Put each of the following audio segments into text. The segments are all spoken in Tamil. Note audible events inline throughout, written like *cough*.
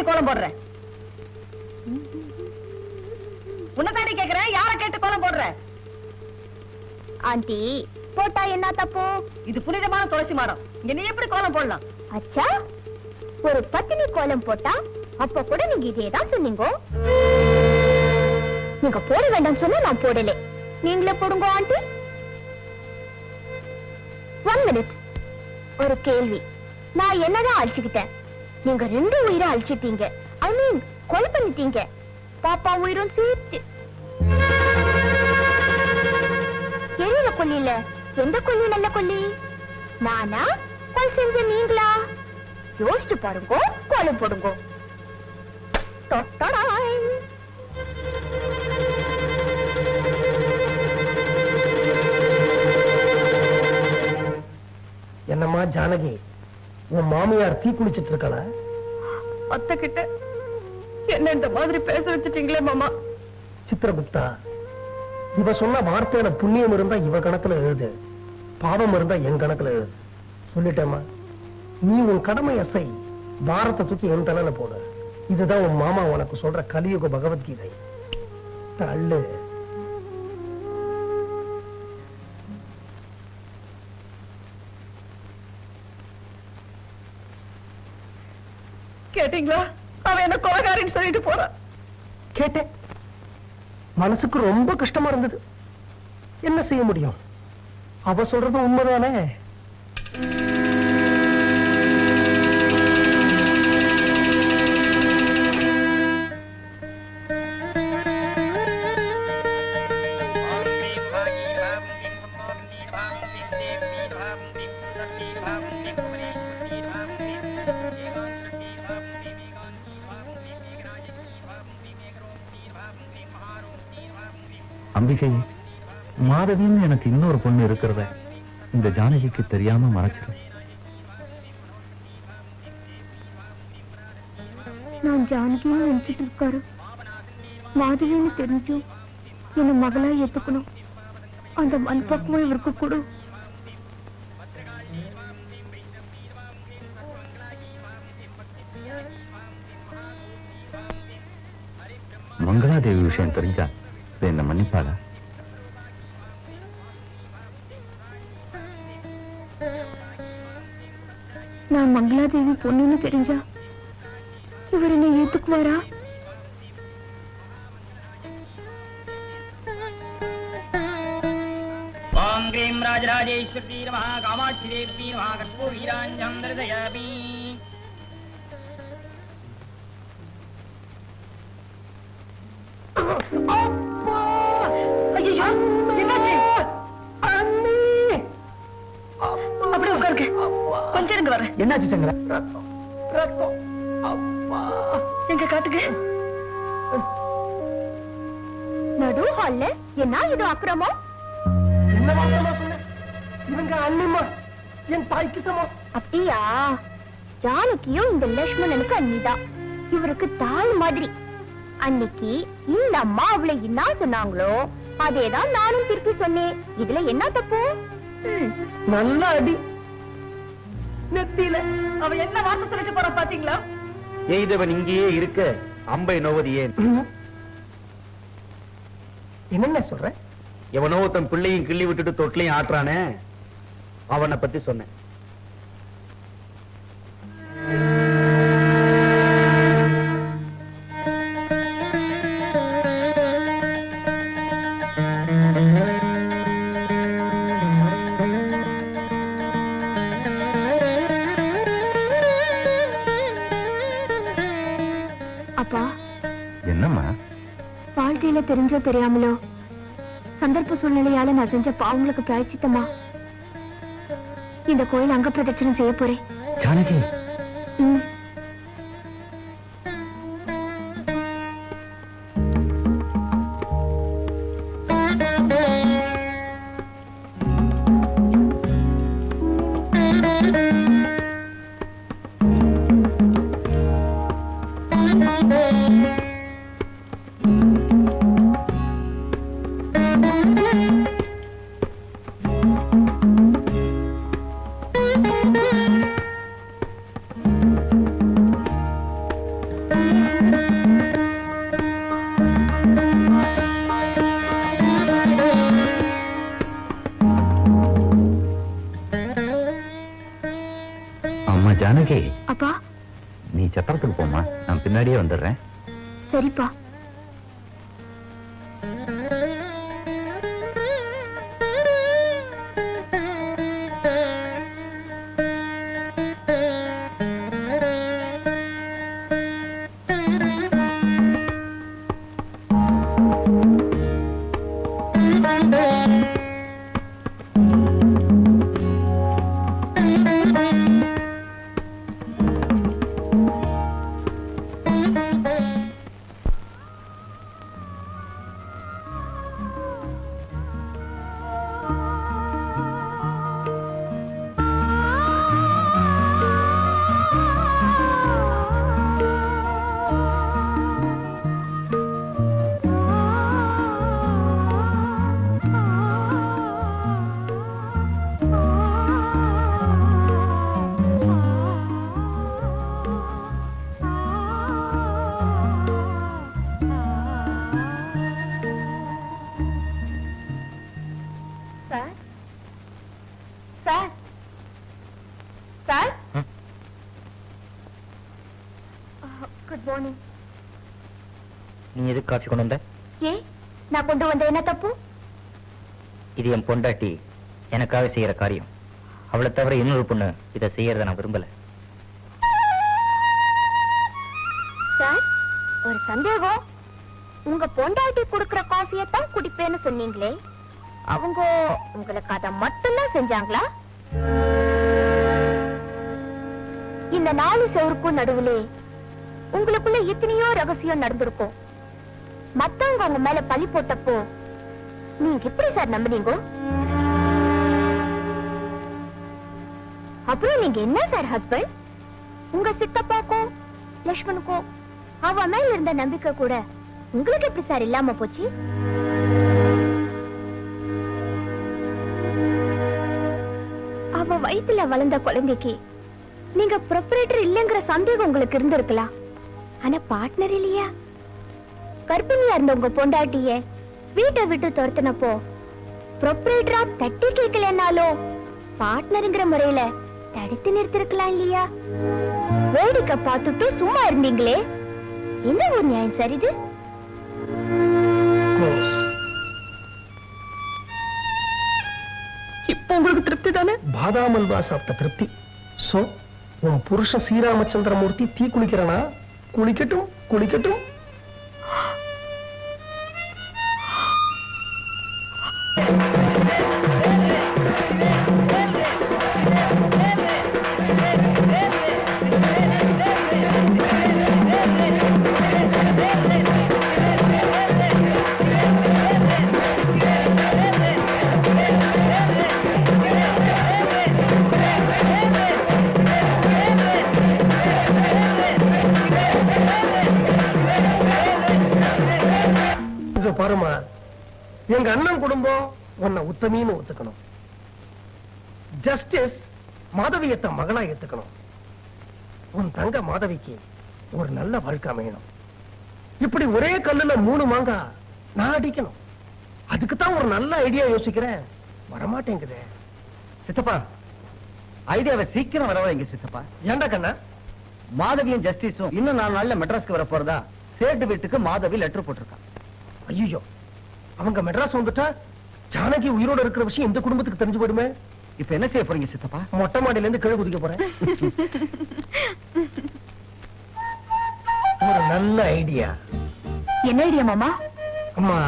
கேட்டு கோலம் போடுற. உன்னை தாண்டி கேக்குறேன் யார கேட்டு கோலம் போடுற? ஆண்டி போட்டா என்ன தப்பு? இது புனிதமான துளசி மரம் இங்க நீ எப்படி கோலம் போடலாம்? அச்சா ஒரு பத்தினி கோலம் போட்டா அப்ப கூட நீங்க இதேதான் சொன்னீங்க. நீங்க போட வேண்டாம் சொன்னா நான் போடல. நீங்களே போடுங்க ஆண்டி. ஒன் மினிட் ஒரு கேள்வி. நான் என்னதான் அழிச்சுக்கிட்டேன்? நீங்க ரெண்டு உயிரை அழிச்சிட்டீங்க. ஐ மீன் கொலை பண்ணிட்டீங்க. பாப்பா உயிரும் சேர்த்து. எரியல கொல்லியில எந்த கொல்லி நல்ல கொல்லி? நானா கொலை செஞ்ச நீங்களா யோசிச்சு பாருங்க கொலை போடுங்க. என்னம்மா ஜானகி? உன் மாமியார் தீ குளிச்சிட்டு இருக்காளா? அத்தை கிட்ட என்ன இந்த மாதிரி பேச வச்சுட்டீங்களே மாமா? சித்திரகுப்தா இவ சொன்ன வார்த்தையில புண்ணியம் இருந்தா இவ கணக்குல எழுது. பாவம் இருந்தா என் கணக்குல எழுது. சொல்லிட்டேம்மா. நீ உன் கடமை அசை. பாரத்தை தூக்கி என் தலையில போடு. இதுதான் உன் மாமா உனக்கு சொல்ற கலியுக பகவத்கீதை. தள்ளு. கேட்டீங்களா? அவன் என்ன கொலகாரின்னு சொல்லிட்டு போறான் கேட்டேன். மனசுக்கு ரொம்ப கஷ்டமா இருந்தது. என்ன செய்ய முடியும்? அவ சொல்றது உண்மைதானே? எனக்கு இன்னொரு பொண்ணு இருக்கிறத இந்த ஜானகிக்கு தெரியாம மறைச்சிரு நான் ஜானகின்னு நினைச்சிட்டு இருக்காரு. மாதவின்னு தெரிஞ்சும் என்ன மகளா ஏத்துக்கணும். அந்த மண்பக்குவம் இவருக்கு கொடு. மங்களாதேவி விஷயம் தெரிஞ்சா என்ன மன்னிப்பாளா? மங்களாதேவி பொண்ணுன்னு தெரிஞ்சா இவர் என்ன ஏத்துக்குவாரா? ஓம் கிரீம் ராஜராஜேஸ்வரி நமः காமாட்சி தேவி நமः கற்பூர் வீராஞ்சம் தரிசயாமி ஐயோ என்னாச்சு? அப்படியே உட்காருங்க. கொஞ்சம் இருங்க வரேன். என்னாச்சு சங்கர? எங்க காட்டுக்கு? நடு ஹால்ல என்ன இது அக்கிரமம் என்ன வார்த்தைமா சொன்னேன் இவங்க அண்ணிமா என் தாய்க்கு சமம் அப்படியா? ஜானகியும் இந்த லட்சுமணனுக்கு அண்ணிதான். இவருக்கு தாய் மாதிரி. அன்னைக்கு இந்த அம்மா அவளை என்ன சொன்னாங்களோ அதேதான் நானும் திருப்பி சொன்னேன். இதுல என்ன தப்பு? நல்ல அடி. நெத்தியில அவ என்ன வார்த்தை சொல்லிட்டு போறா பாத்தீங்களா? எய்தவன் இங்கேயே இருக்க அம்பை நோவது ஏன்? என்னென்ன சொல்ற? எவனோ தன் பிள்ளையும் கிள்ளி விட்டுட்டு தொட்டிலையும் ஆட்டுறானே? அவனை பத்தி சொன்னேன். தெரியாமலோ? சந்தர்ப்ப சூழ்நிலையால நான் செஞ்ச பாவங்களுக்கு பிராய்ச்சித்தமா? இந்த கோயில் அங்க பிரதட்சணம் செய்ய போறேன். ஜானகி. ஜானகி அப்பா. நீ சத்திரத்துக்கு போமா நான் பின்னாடியே வந்துடுறேன். சரிப்பா. காஃபி கொண்டு வந்த? நான் கொண்டு வந்த என்ன தப்பு? இது என் பொண்டாட்டி. எனக்காக செய்யற காரியம். அவளை தவிர இன்னொரு பொண்ணு இதை செய்யறத நான் விரும்பல. சார் ஒரு சந்தேகம். உங்க பொண்டாட்டி குடுக்கற காஃபியை தான் குடிப்பேன்னு சொன்னீங்களே. அவங்க உங்களுக்கு அதை மட்டும்தான் செஞ்சாங்களா? இந்த நாலு செவருக்கும் நடுவுலே உங்களுக்குள்ள எத்தனையோ ரகசியம் நடந்திருக்கும். மத்தவங்க உங்க மேல பழி போட்டப்போ நீங்க எப்படி சார் நம்புனீங்க? அப்புறம் நீங்க என்ன சார் ஹஸ்பண்ட் உங்க சித்தப்பாக்கும் லக்ஷ்மணுக்கும் அவ மேல இருந்த நம்பிக்கை கூட உங்களுக்கு எப்படி சார் இல்லாம போச்சு? அவ வயித்துல வளர்ந்த குழந்தைக்கு நீங்க ப்ரொபரேட்டர் இல்லைங்கிற சந்தேகம் உங்களுக்கு இருந்திருக்கலாம். ஆனா பார்ட்னர் இல்லையா? கர்ப்பிணியா இருந்த உங்க பொண்டாட்டிய வீட்டை விட்டு துரத்துனப்போ ப்ரொப்பரேட்டரா தட்டி கேட்கலனாலும் பார்ட்னருங்கிற முறையில தடுத்து நிறுத்திருக்கலாம் இல்லையா? வேடிக்கை பார்த்துட்டு சும்மா இருந்தீங்களே. என்ன ஒரு நியாயம் சார் இது? இப்போ உங்களுக்கு திருப்தி தானே? பாதாம் அல்வா சாப்பிட்ட திருப்தி. சோ உன் புருஷன் ஸ்ரீராமச்சந்திரமூர்த்தி தீ குளிக்கிறனா? குளிக்கட்டும் குளிக்கட்டும். எங்க அண்ணன் குடும்பம் உன்னை உத்தமின்னு ஒத்துக்கணும். ஜஸ்டிஸ் மாதவியத்தை மகளா ஏத்துக்கணும். உன் தங்க மாதவிக்கு ஒரு நல்ல வாழ்க்கை அமையணும். இப்படி ஒரே கல்லுல மூணு மாங்கா நான் அடிக்கணும். அதுக்குத்தான் ஒரு நல்ல ஐடியா யோசிக்கிறேன். வரமாட்டேங்குது. சித்தப்பா ஐடியாவை சீக்கிரம் வரவழைங்க சித்தப்பா. ஏண்டா கண்ணா? மாதவியும் ஜஸ்டிஸும் இன்னும் நாலு நாள்ல மெட்ராஸ்க்கு வர போறதா? சேட்டு வீட்டுக்கு மாதவி லெட்டர் போட்டிருக்கான் ஐயோ அவங்க மெட்ராஸ் வந்துட்டா ஜானகி உயிரோட இருக்கிற விஷயம் இந்த குடும்பத்துக்கு தெரிஞ்சு போயிடுமே. இப்ப என்ன செய்ய போறீங்க சித்தப்பா? மொட்டை மாடியில இருந்து கீழே குதிக்க போறேன். *laughs* ஒரு நல்ல ஐடியா. என்ன ஐடியா மாமா? அம்மா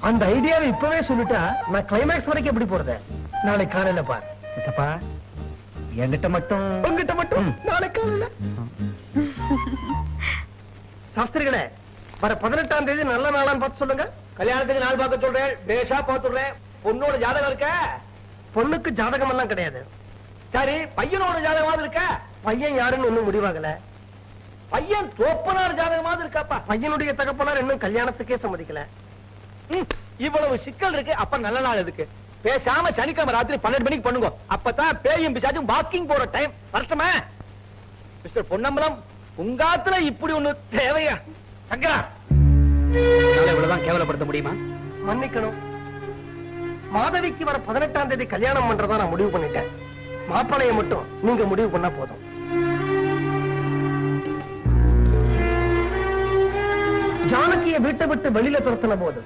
அந்த ஐடியாவை இப்பவே சொல்லிட்டா நான் கிளைமேக்ஸ் வரைக்கும் எப்படி போறது? நாளை காலையில பார். சித்தப்பா என்கிட்ட மட்டும் உங்ககிட்ட மட்டும்? நாளை காலையில? சாஸ்திரிகளே வர பதினெட்டாம் தேதி நல்ல நாளான்னு பார்த்து சொல்லுங்க. கல்யாணத்துக்கு நாள் பார்க்க சொல்றேன். பேஷா பார்த்துடுறேன் பொண்ணோட ஜாதகம் இருக்க? பொண்ணுக்கு ஜாதகம் எல்லாம் கிடையாது. சரி பையனோட ஜாதகமாவது இருக்க? பையன் யாருன்னு இன்னும் முடிவாகல. பையன் தோப்பனார் ஜாதகமாவது இருக்காப்பா? பையனுடைய தகப்பனார் இன்னும் கல்யாணத்துக்கே சம்மதிக்கல. இவ்வளவு சிக்கல் இருக்கு. அப்ப நல்ல நாள் இருக்கு பேசாம சனிக்கிழமை ராத்திரி பன்னெண்டு மணிக்கு பண்ணுங்க. அப்பதான் பேயும் பிசாச்சும் வாக்கிங் போற டைம் வரட்டுமா? மிஸ்டர் பொன்னம்பலம் உங்காத்துல இப்படி ஒண்ணு தேவையா? மாதவிக்கு வர பதினெட்டாம் தேதி கல்யாணம் முடிவு பண்ணிட்டேன். மாப்பிளைய மட்டும் நீங்க முடிவு பண்ணா போதும். ஜானகிய வீட்டை விட்டு வெளியில துரத்தின போது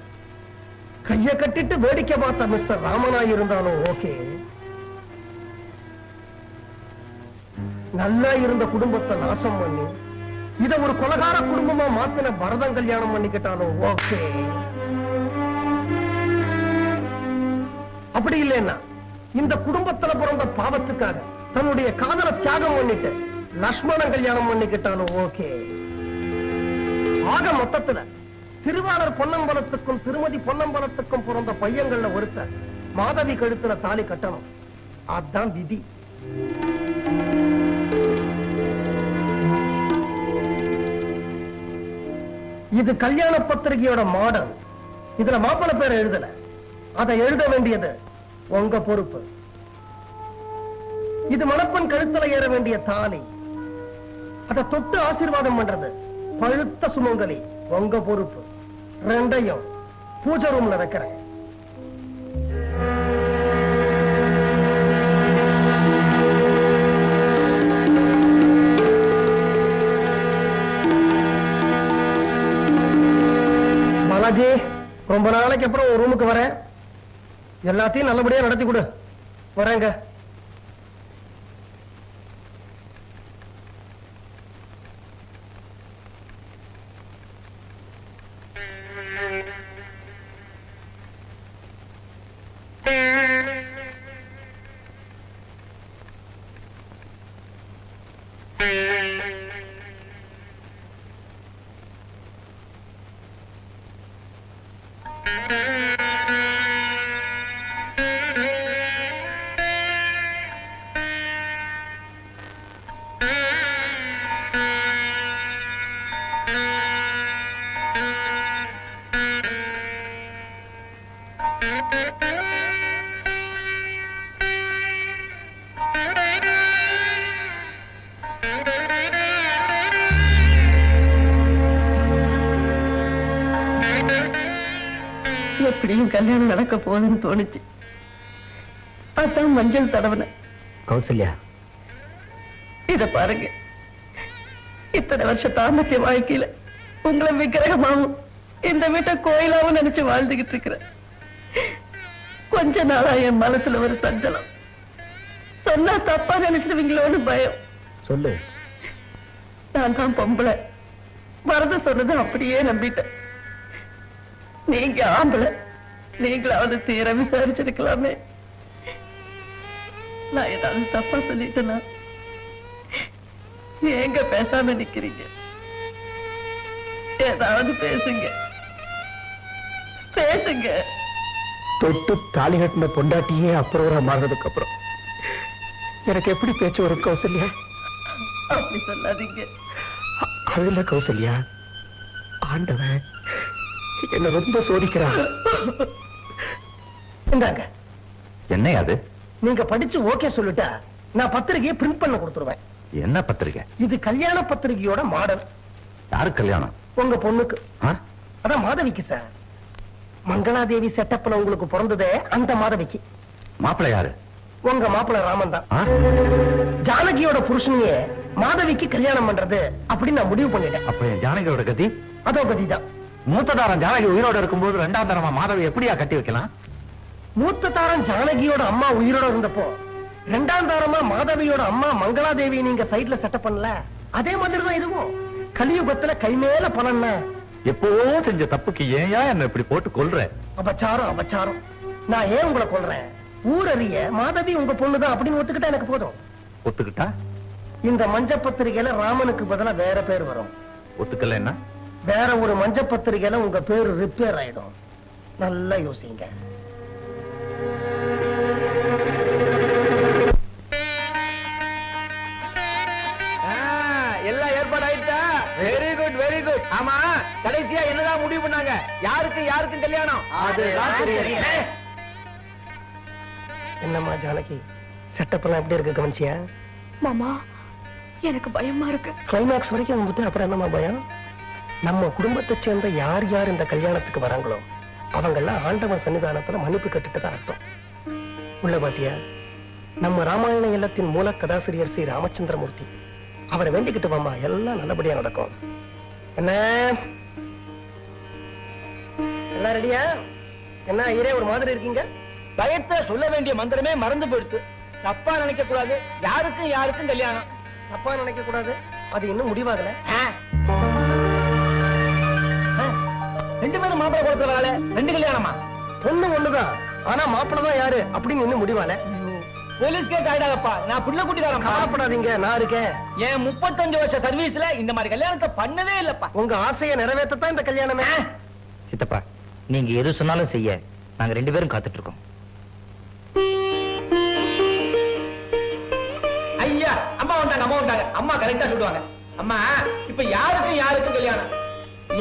கைய கட்டிட்டு வேடிக்கை பார்த்த மிஸ்டர் ராமனாய் இருந்தாலும் ஓகே. நல்லா இருந்த குடும்பத்தை நாசம் பண்ணி இத ஒரு கொலகார குடும்பமா மாத்தின பரதம் கல்யாணம் பண்ணிக்கிட்டாலும் ஓகே. அப்படி இல்லைன்னா இந்த குடும்பத்துல பிறந்த பாவத்துக்காக தன்னுடைய காதல தியாகம் பண்ணிட்டு லக்ஷ்மணன் கல்யாணம் பண்ணிக்கிட்டாலும் ஓகே. ஆக மொத்தத்துல திருவாளர் பொன்னம்பலத்துக்கும் திருமதி பொன்னம்பலத்துக்கும் பிறந்த பையங்கள்ல ஒருத்தர் மாதவி கழுத்துல தாலி கட்டணும். அதான் விதி. இது கல்யாண பத்திரிகையோட மாடல் இதுல மாப்பிள்ள பேரை எழுதல. அதை எழுத வேண்டியது உங்க பொறுப்பு. இது மணப்பெண் கழுத்துல ஏற வேண்டிய தாலி. அதை தொட்டு ஆசீர்வாதம் பண்றது பழுத்த சுமங்கலி. உங்க பொறுப்பு. ரெண்டையும் பூஜை ரூம்ல வைக்கிறேன். ரொம்ப நாளைக்கு அப்புறம் ஒரு ரூமுக்கு வரேன். எல்லாத்தையும் நல்லபடியா நடத்தி கொடு. வரேங்க. எப்படியும் கல்யாணம் நடக்க போகுதுன்னு தோணுச்சு. அதான் மஞ்சள் தடவன. கௌசல்யா. இத பாருங்க. இத்தனை வருஷ தாமத்திய வாழ்க்கையில உங்களை விக்கிரகமாவும் இந்த வீட்டை கோயிலாவும் நினைச்சு வாழ்ந்துகிட்டு இருக்கிறேன். கொஞ்ச நாளா என் மனசுல ஒரு சஞ்சலம். சொன்னா தப்பா நினைச்சிடுவீங்களோன்னு பயம். சொல்லு. நான் தான் பொம்பளை. வரத சொன்னது அப்படியே நம்பிட்டேன். நீங்க ஆம்பளை. நீங்களாவது தீர விசாரிச்சிருக்கலாமே. நான் ஏதாவது தப்பா சொல்லிட்டேனா? ஏங்க பேசாம நிக்கிறீங்க? ஏதாவது பேசுங்க. பேசுங்க. தொட்டு தாலி கட்டின பொண்டாட்டியே அப்புறம் மாறினதுக்கு அப்புறம். எனக்கு எப்படி பேச்சு வரும் கௌசல்யா? அப்படி சொல்லாதீங்க. அதுல கௌசல்யா. ஆண்டவன் என்ன ரொம்ப சோதிக்கிறான். இந்தாங்க. என்ன அது? நீங்க படிச்சு ஓகே சொல்லிட்டா நான் பத்திரிகையை பிரிண்ட் பண்ண கொடுத்துருவேன். என்ன பத்திரிக்கை இது கல்யாண பத்திரிகையோட மாடல் யாரு கல்யாணம்? உங்க பொண்ணுக்கு? அதான் மாதவிக்கு சார் மங்களாதேவி செட்டப்ல உங்களுக்கு பிறந்ததே அந்த மாதவிக்கு. மாப்பிள்ளை யாரு? உங்க மாப்பிள்ள ராமன் தான்? ஜானகியோட புருஷனையே மாதவிக்கு கல்யாணம் பண்றது அப்படின்னு நான் முடிவு பண்ணிட்டேன். அப்ப ஜானகியோட கதி? அதோ கதிதான். மூத்ததாரம் ஜானகி உயிரோட இருக்கும்போது ரெண்டாம் தரமா மாதவி எப்படியா கட்டி வைக்கலாம்? மூத்த தாரம் ஜானகியோட அம்மா உயிரோட இருந்தப்போ ரெண்டாம் தாரமா மாதவியோட அம்மா மங்களாதேவி நீங்க சைட்ல செட்டப் பண்ணல? அதே மாதிரி தான் இதுவும். கலியுகத்துல கை மேல பலன்னா எப்பவோ செஞ்ச தப்புக்கு ஏயா என்ன இப்படி போட்டு கொல்ற? அபச்சாரம் அபச்சாரம். நான் ஏன் உங்களை கொல்றேன்? ஊரறிய மாதவி உங்க பொண்ணுதான் அப்படின்னு ஒத்துக்கிட்டா எனக்கு போதும். ஒத்துக்கிட்டா? இந்த மஞ்ச பத்திரிகையில ராமனுக்கு பதிலா வேற பேர் வரும். ஒத்துக்கலைன்னா வேற ஒரு மஞ்ச பத்திரிகையில உங்க பேரு ரிப்பேர் ஆயிடும். நல்லா யோசிங்க. ஆமா கடைசியா என்னதான் முடிவு பண்ணாங்க? யாருக்கு யாருக்கும் கல்யாணம்? என்னம்மா ஜானகி செட்டப் எல்லாம் எப்படி இருக்கு கவனிச்சியா? மாமா எனக்கு பயமா இருக்கு. கிளைமேக்ஸ் வரைக்கும் வந்துட்டு அப்புறம் என்னம்மா பயம்? நம்ம குடும்பத்தை சேர்ந்த யார் யார் இந்த கல்யாணத்துக்கு வராங்களோ அவங்க எல்லாம் ஆண்டவன் சன்னிதானத்துல மன்னிப்பு கட்டுட்டு தான் அர்த்தம். உள்ள பாத்தியா? நம்ம ராமாயண இல்லத்தின் மூல கதாசிரியர் ஸ்ரீ ராமச்சந்திரமூர்த்தி. அவரை வேண்டிக்கிட்டு வாமா எல்லாம் நல்லபடியா நடக்கும். என்ன? எல்லாம் ரெடியா? என்ன ஐயரே ஒரு மாதிரி இருக்கீங்க? பயத்தை சொல்ல வேண்டிய மந்திரமே மறந்து போயிடுச்சு தப்பா நினைக்க கூடாது யாருக்கும் யாருக்கும் கல்யாணம். தப்பா நினைக்க கூடாது அது இன்னும் முடிவாகல. ரெண்டு பேரும் மாப்பிள்ளை கொடுக்கறதால ரெண்டு கல்யாணமா? பொண்ணு ஒண்ணுதான். ஆனா மாப்பிள்ளை தான் யாரு? அப்படின்னு இன்னும் முடிவால போலீஸ் கேஸ் ஆயிடாதப்பா. நான் புள்ள குட்டிக்காரன் கவலைப்படாதீங்க நான் இருக்கேன். என் முப்பத்தஞ்சு வருஷ சர்வீஸ்ல இந்த மாதிரி கல்யாணத்தை பண்ணவே இல்லப்பா. உங்க ஆசையை நிறைவேற்றத்தான் இந்த கல்யாணமே. சித்தப்பா நீங்க எது சொன்னாலும் செய்ய. நாங்க ரெண்டு பேரும் காத்துட்டு இருக்கோம் ஐயா அம்மா வந்தாங்க அம்மா வந்தாங்க. அம்மா கரெக்டா சொல்லுவாங்க. அம்மா இப்ப யாருக்கும் யாருக்கும் கல்யாணம்?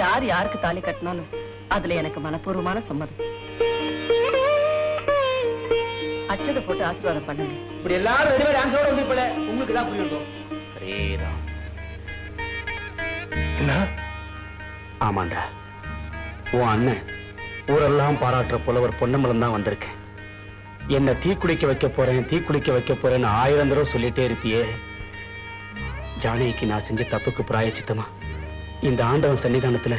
யார் யாருக்கு தாலி கட்டினாலும் அதுல எனக்கு மனப்பூர்வமான சம்மதம். அச்சதை போட்டு ஆசீர்வாதம் பண்ணுங்க. இப்படி எல்லாரும் ரெடிமேட் ஆன்சரோட வந்து இப்ப உங்களுக்கு தான் புரியும் ஹரேராம் என்ன? ஆமாண்டா. உன் அண்ணன் ஊரெல்லாம் பாராட்டுற புலவர் பொன்னம்பலம் தான் வந்திருக்கேன். என்ன தீக்குளிக்க வைக்க போறேன் தீக்குளிக்க வைக்க போறேன்னு ஆயிரம் தடவை சொல்லிட்டே இருப்பியே. ஜானகிக்கு நான் செஞ்ச தப்புக்கு பிராயச்சித்தமா? இந்த ஆண்டவன் சன்னிதானத்துல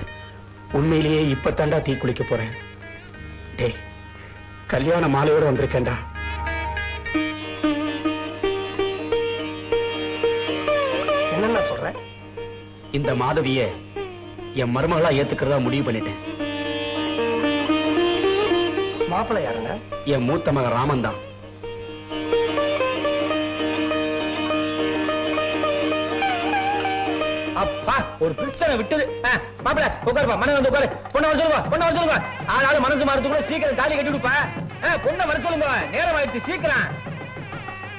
உண்மையிலேயே இப்பத்தாண்டா தீக்குளிக்க போறேன். டேய் கல்யாண மாலையோட வந்திருக்கேன்டா. இந்த மாதவிய என் மருமகளா ஏத்துக்கிறதா முடிவு பண்ணிட்டேன். மாப்பிள்ளை யாருங்க? என் மூத்த மகன் ராமன் தான். அப்பா ஒரு பிரச்சனை விட்டது ஆ, மாப்பிள உட்காருப்பா மன வந்து உட்காரு. பொண்ணை வர சொல்லுங்க பொண்ணை வர சொல்லுங்க ஆளாலும் மனசு மாறதுக்குள்ள சீக்கிரம் தாலி கட்டி விடுப்பா பொண்ணை வர சொல்லுங்க நேரம் ஆயிடுச்சு சீக்கிரம்.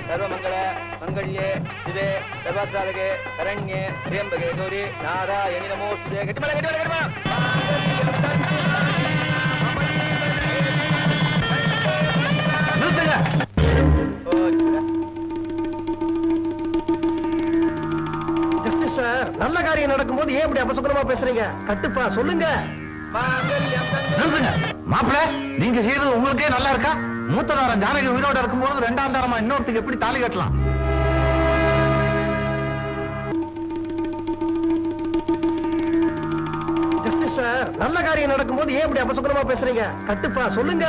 சர்வமங்கள மங்கள்யே சிவே சர்வாத்ராலகே கரண்யே திரியம்பகே கௌரி நாராயணி நமோஸ்தே கட்டி மேல கட்டி மேல கட்டி மேல நிறுத்துங்க. ஜஸ்டிஸ் சார் நல்ல காரியம் நடக்கும்போது ஏன் இப்படி அபசகுணமா பேசுறீங்க? கட்டுப்பா சொல்லுங்க. மாப்பிள்ள நீங்க செய்யறது உங்களுக்கே நல்லா இருக்கா? மூத்த தாரம் ஜானகி உயிரோட இருக்கும்போது ரெண்டாம் தாரமா இன்னொருத்துக்கு எப்படி தாலி கட்டலாம்? ஜஸ்டிஸ் சார் நல்ல காரியம் நடக்கும்போது ஏன் இப்படி அபசகுணமா பேசுறீங்க? கட்டுப்பா சொல்லுங்க.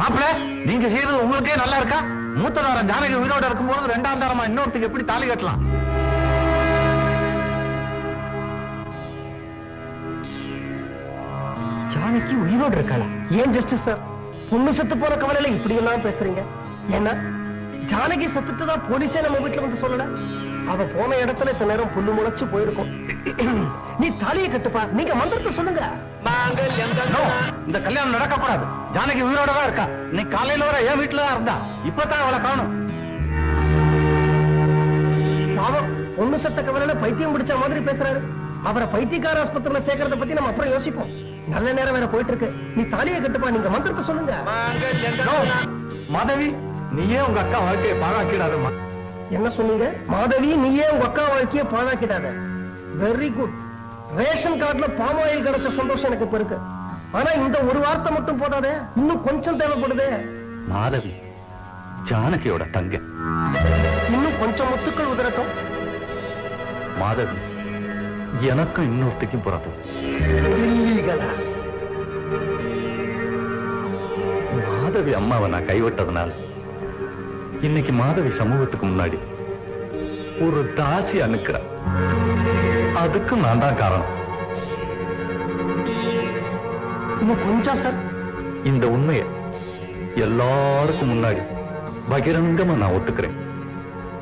மாப்பிள்ள நீங்க செய்யறது உங்களுக்கே நல்லா இருக்கா? மூத்த தாரம் ஜானகி உயிரோட இருக்கும்போது ரெண்டாம் தாரமா இன்னொருத்துக்கு எப்படி தாலி கட்டலாம்? ஜானகி உயிரோடு இருக்காளா? ஏன் ஜஸ்டிஸ் சார் பொண்ணு செத்து போற கவலையில இப்படி எல்லாம் பேசுறீங்க? ஏன்னா ஜானகி செத்துட்டு தான் போலீஸே நம்ம வீட்டுல வந்து சொல்லல. அவ போன இடத்துல இத்தனை நேரம் புல்லு முளைச்சு போயிருக்கும். *clears throat* நீ தாலியை கட்டுப்பா. நீங்க மந்திரத்தை சொல்லுங்க. இந்த கல்யாணம் நடக்க கூடாது ஜானகி உயிரோட தான் இருக்கா. இன்னைக்கு காலையில வர என் வீட்டுல தான் இருந்தா. இப்பதான் அவளை காணும். பாவம் பொண்ணு செத்த கவலையில பைத்தியம் பிடிச்ச மாதிரி பேசுறாரு. அவரை பைத்தியக்கார ஆஸ்பத்திரியில சேர்க்கறத பத்தி நம்ம அப்புறம் யோசிப்போம். நல்ல நேரம் வேற போயிட்டு இருக்கு நீ தாலியை கட்டுப்பா நீங்க மந்திரத்தை சொல்லுங்க. மாதவி நீயே உங்க அக்கா வாழ்க்கையை பாழாக்கிடாதம்மா. என்ன சொன்னீங்க? மாதவி நீயே உங்க அக்கா வாழ்க்கைய பாழாக்கிடாத. வெரி குட் ரேஷன் கார்டுல பாமாயில் கிடைச்ச சந்தோஷம் எனக்கு இப்ப இருக்கு. ஆனா இந்த ஒரு வார்த்தை மட்டும் போதாதே இன்னும் கொஞ்சம் தேவைப்படுதே. மாதவி ஜானகியோட தங்க. இன்னும் கொஞ்சம் முத்துக்கள் உதிரட்டும். மாதவி எனக்கும் இன்னொருத்திக்கும் இல்லீகலா? மாதவி அம்மாவை நான் கைவிட்டதுனால இன்னைக்கு மாதவி சமூகத்துக்கு முன்னாடி ஒரு தாசி அனுக்கிறேன் அதுக்கு நான் தான் காரணம். இன்னும் கொஞ்சம் சார்? இந்த உண்மையை எல்லாருக்கும் முன்னாடி பகிரங்கமா நான் ஒத்துக்கிறேன்.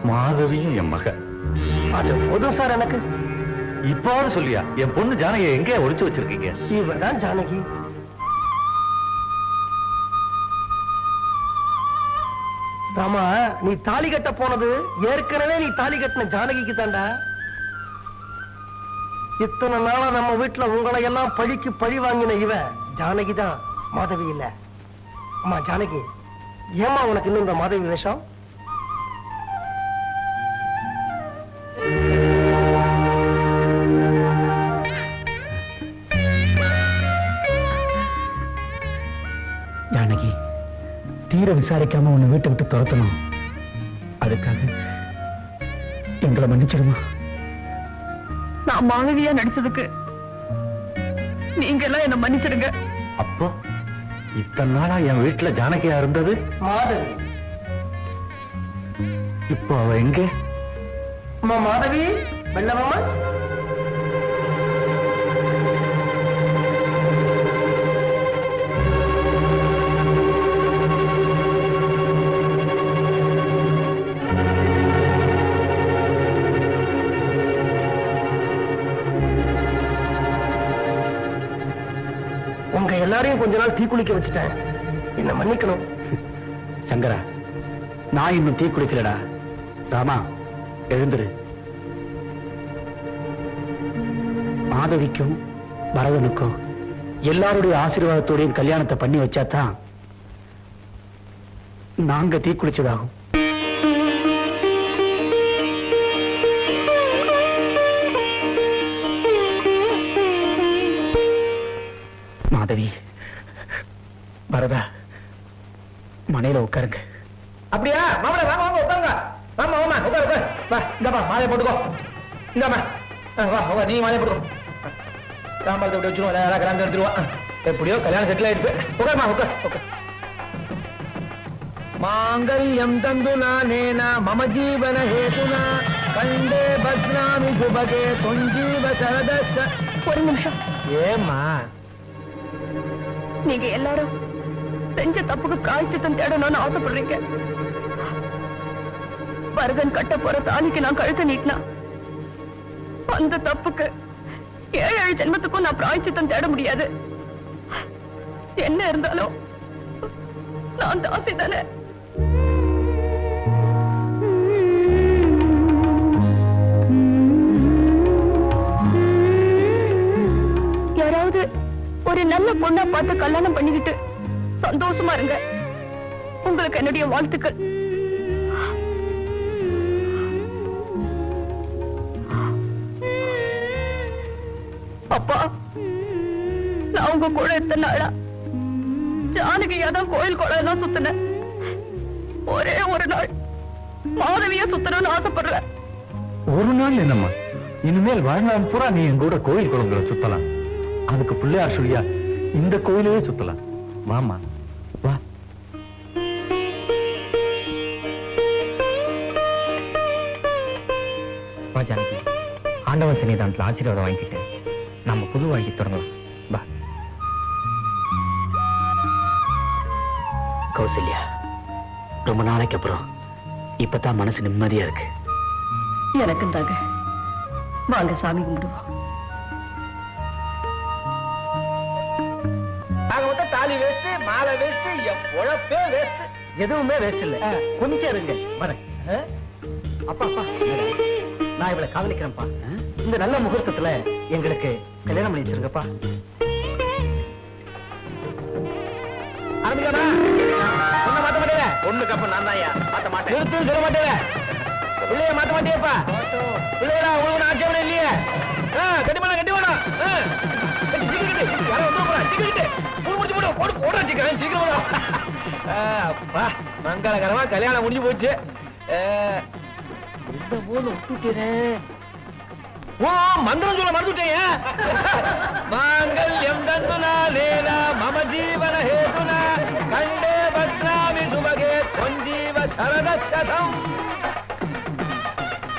மாதவியும் என் மக. அது போதும் சார் எனக்கு. இப்பாவது சொல்லியா என் பொண்ணு ஜானகியை எங்கே ஒழிச்சு வச்சிருக்கீங்க? இவதான் ஜானகி. ராமா நீ தாலி கட்ட போனது ஏற்கனவே நீ தாலி கட்டின ஜானகிக்கு தாண்டா. இத்தனை நாளா நம்ம வீட்டுல உங்களை எல்லாம் பழிக்கு பழி வாங்கின இவ ஜானகி தான் மாதவி இல்ல. அம்மா ஜானகி ஏமா உனக்கு இன்னும் இந்த மாதவி வேஷம்? தீர விசாரிக்காம உன்னை வீட்டை விட்டு துரத்தணும். அதுக்காக எங்களை மன்னிச்சிடுமா? நான் மாணவியா நடிச்சதுக்கு நீங்க எல்லாம் என்ன மன்னிச்சிடுங்க. அப்போ இத்தனை நாளா என் வீட்டுல ஜானகியா இருந்தது? மாதவி. இப்போ அவ எங்கே? மாதவி வெள்ளமாமா எல்லாரையும் நாள் தீக்குளிக்க வச்சுட்டேன். என்ன மன்னிக்கணும். சங்கரா நான் இன்னும் தீ குளிக்கலடா ராமா எழுந்துரு. மாதவிக்கும் பரதனுக்கும் எல்லாருடைய ஆசீர்வாதத்தோடையும் கல்யாணத்தை பண்ணி வச்சாதான் நாங்க தீ குளிச்சதாகும். போட்டுக்கோ. இந்தாம்மா. ஆ, வா நீ மாலை போட்டுக்கோ. சாம்பார் இப்படி வச்சுருவோம் நேரா கிராங்க எடுத்துருவா எப்படியோ கல்யாணம் செட்டில் ஆயிடுச்சு உட்காருமா உட்கார் உட்கார். மாங்கல்யம் தந்து நானேன மம ஜீவன ஹேதுனா. கண்டே பத்னாமி சுபகே தொஞ்சீவ சரதச. ஒரு நிமிஷம். ஏம்மா? நீங்க எல்லாரும் செஞ்ச தப்புக்கு காய்ச்சத்தம் தேடணும்னு ஆசைப்படுறீங்க. பரதன் கட்ட போற தாலிக்கு நான் கழுத்து நீட்டினா அந்த தப்புக்கு ஏழு ஏழு ஜென்மத்துக்கும் நான் பிராய்ச்சித்தம் தேட முடியாது. என்ன இருந்தாலும் நான் தாசி தானே. யாராவது ஒரு நல்ல பொண்ணா பார்த்து கல்யாணம் பண்ணிக்கிட்டு சந்தோஷமா இருங்க. உங்களுக்கு என்னுடைய வாழ்த்துக்கள். உங்க கூட எத்தனை நாளா. ஜானகியா தான் கோயில் குளம் சுத்தினேன் ஒரே ஒரு நாள் மாதவியா சுத்தணும்னு ஆசைப்படுறேன் ஒரு நாள் என்னம்மா? இனிமேல் வாழ்நாள் பூரா நீ என் கூட கோயில் குளங்களை சுத்தலாம். அதுக்கு பிள்ளையார் சொல்லியா இந்த கோயிலையே சுத்தலாம். வாமா வா. வா ஜானகி. ஆண்டவன் சன்னிதானத்தில் ஆசீர்வாதம் வாங்கிட்டு நம்ம புது வாழ்க்கை தொடங்கலாம். கௌசல்யா ரொம்ப நாளைக்கு அப்புறம் இப்பதான் மனசு நிம்மதியா இருக்கு. எனக்கும் தாங்க. வாங்க சாமி கும்பிடுவோம். தாலி வேஸ்ட் மாலை வேஸ்ட் என் பொழப்பே வேஸ்ட் எதுவுமே வேஸ்ட் இல்ல. கொஞ்சம் இருங்க. வரேன். அப்பா அப்பா. நான் இவளை காதலிக்கிறேன்ப்பா இந்த நல்ல முகூர்த்தத்துல எங்களுக்கு கல்யாணம் பண்ணி வச்சிருங்கப்பா. ஆரம்பிக்கலாமா ஒண்ணு மாத்த மாட்டேங்க ஒண்ணுக்கு அப்ப நான் தான் மாத்த மாட்டேன். நிறுத்து சொல்ல மாட்டேங்க பிள்ளைய மாத்த மாட்டேப்பா பிள்ளையடா உங்களுக்கு ஆட்சேபம் இல்லையே. ஆ, அப்பா, மங்களகரமா கல்யாணம் முடிஞ்சு போச்சு. இந்த மூணு விட்டுட்டேனே. ஓ மந்திரம் சொல்ல மறந்துட்டேன். மாங்கல்யம் தந்துனா லேனா மம ஜீவன ஹேதுனா கண்டே பத்ராமி சுபகே தொஞ்சீவ சரத சதம்